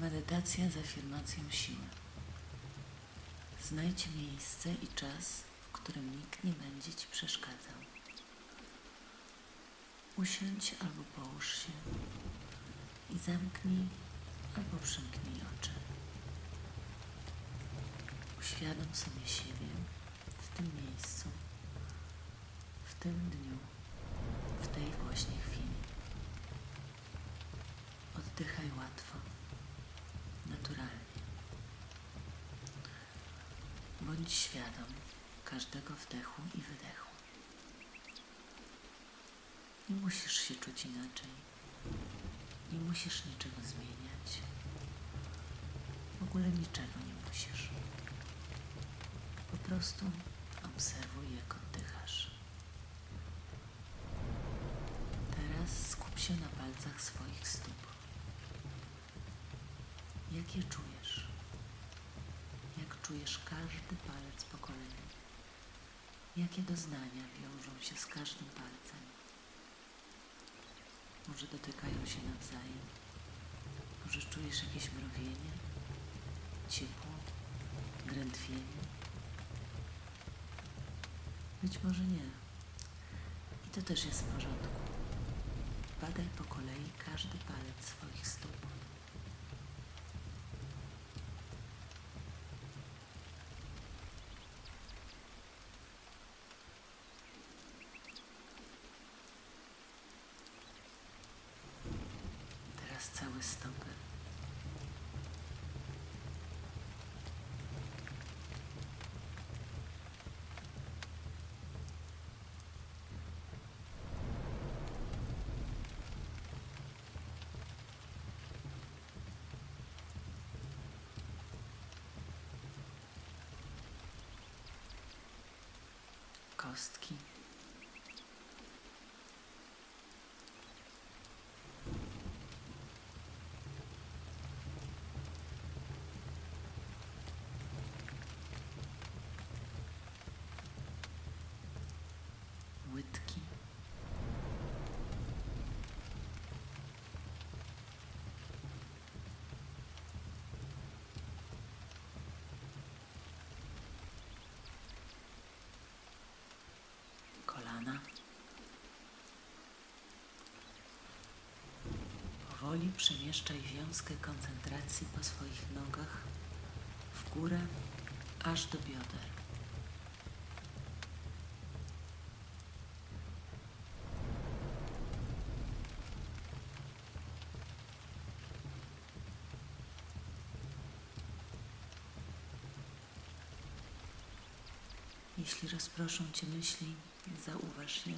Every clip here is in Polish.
Medytacja z afirmacją siły. Znajdź miejsce i czas, w którym nikt nie będzie ci przeszkadzał. Usiądź albo połóż się i zamknij albo przymknij oczy. Uświadom sobie siebie w tym miejscu, w tym dniu, w tej właśnie chwili. Oddychaj łatwo, naturalnie. Bądź świadom każdego wdechu i wydechu. Nie musisz się czuć inaczej. Nie musisz niczego zmieniać. W ogóle niczego nie musisz. Po prostu obserwuj, jak oddychasz. Teraz skup się na palcach swoich stóp. Jak je czujesz? Jak czujesz każdy palec po kolei? Jakie doznania wiążą się z każdym palcem? Może dotykają się nawzajem? Może czujesz jakieś mrowienie, ciepło, drętwienie? Być może nie. I to też jest w porządku. Badaj po kolei każdy palec swoich stóp. Teraz całe stopy. Kostki. Łydki. Kolana. Powoli przemieszczaj wiązkę koncentracji po swoich nogach w górę aż do bioder. Jeśli rozproszą Cię myśli, zauważ je,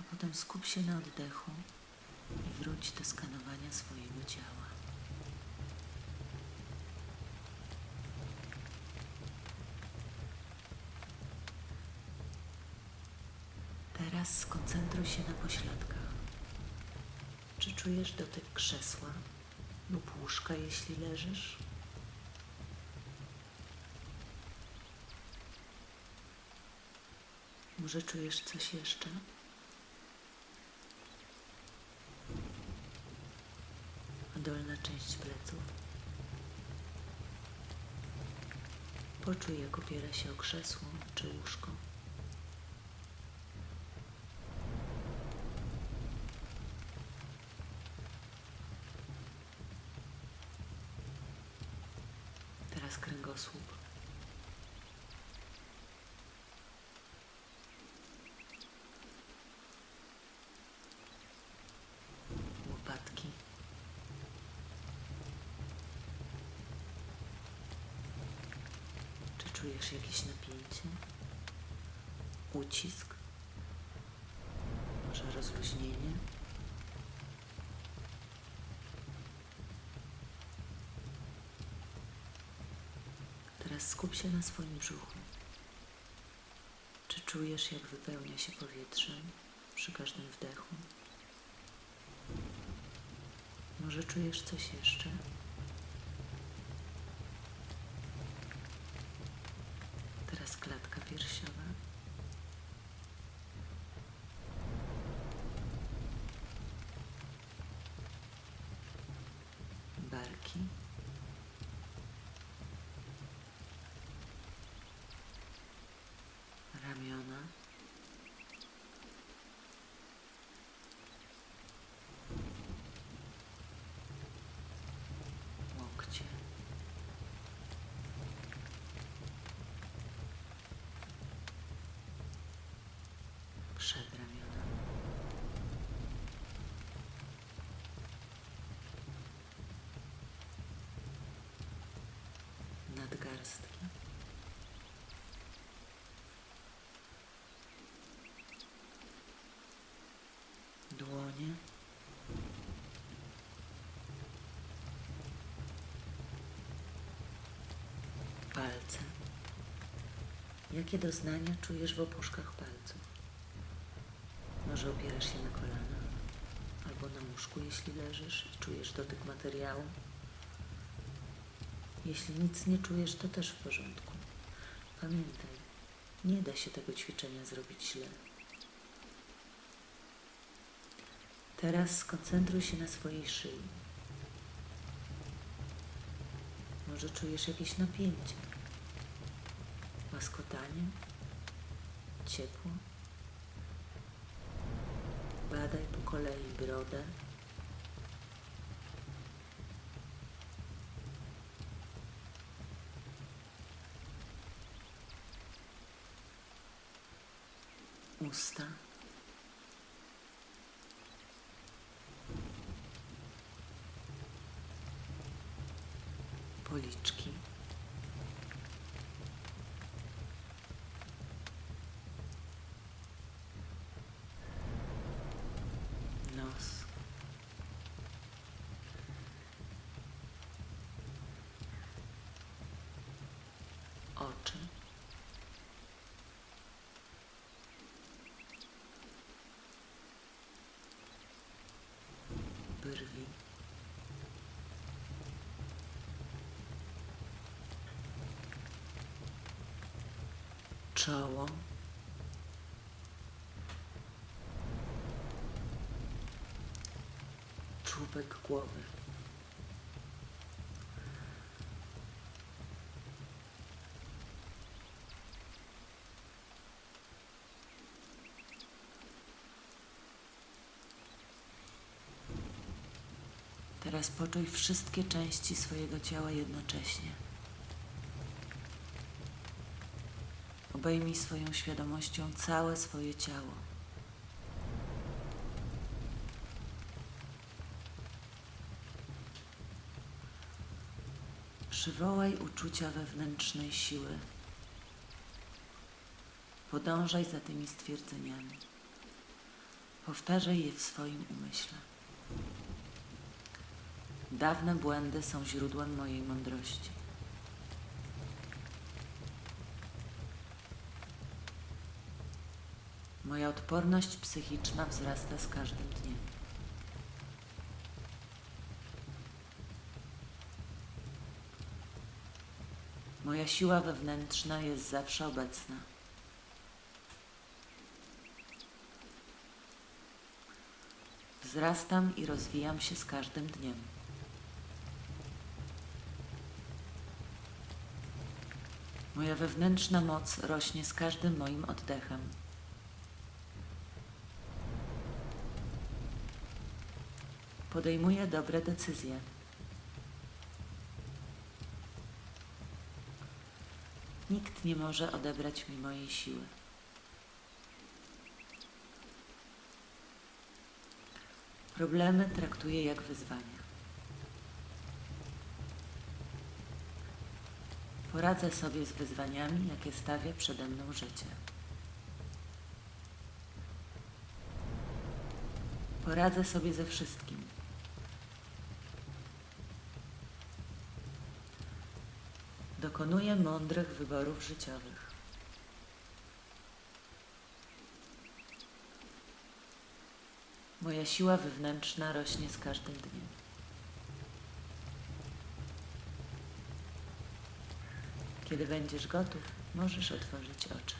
a potem skup się na oddechu wróć do skanowania swojego ciała. Teraz skoncentruj się na pośladkach. Czy czujesz dotyk krzesła lub łóżka, jeśli leżysz? Może czujesz coś jeszcze? Dolna część pleców? Poczuj, jak opiera się o krzesło czy łóżko. Teraz kręgosłup. łopatki. Czy czujesz jakieś napięcie? Ucisk? Może rozluźnienie? Teraz skup się na swoim brzuchu. Czy czujesz, jak wypełnia się powietrzem przy każdym wdechu? Może czujesz coś jeszcze? Teraz klatka piersiowa. barki, przedramiona. nadgarstki. Dłonie. Palce. Jakie doznania czujesz w opuszkach palców? Może opierasz się na kolanach albo na łóżku, jeśli leżysz i czujesz dotyk materiału? Jeśli nic nie czujesz, to też w porządku. Pamiętaj, nie da się tego ćwiczenia zrobić źle. Teraz skoncentruj się na swojej szyi. Może czujesz jakieś napięcie, łaskotanie, ciepło. Badaj po kolei brodę, usta. Brwi. Czoło. Czubek głowy. Teraz poczuj wszystkie części swojego ciała jednocześnie. Obejmij swoją świadomością całe swoje ciało. Przywołaj uczucia wewnętrznej siły. Podążaj za tymi stwierdzeniami. Powtarzaj je w swoim umyśle. Dawne błędy są źródłem mojej mądrości. Moja odporność psychiczna wzrasta z każdym dniem. Moja siła wewnętrzna jest zawsze obecna. Wzrastam i rozwijam się z każdym dniem. Moja wewnętrzna moc rośnie z każdym moim oddechem. Podejmuję dobre decyzje. Nikt nie może odebrać mi mojej siły. Problemy traktuję jak wyzwania. Poradzę sobie z wyzwaniami, jakie stawia przede mną życie. Poradzę sobie ze wszystkim. Dokonuję mądrych wyborów życiowych. Moja siła wewnętrzna rośnie z każdym dniem. Kiedy będziesz gotów, możesz otworzyć oczy.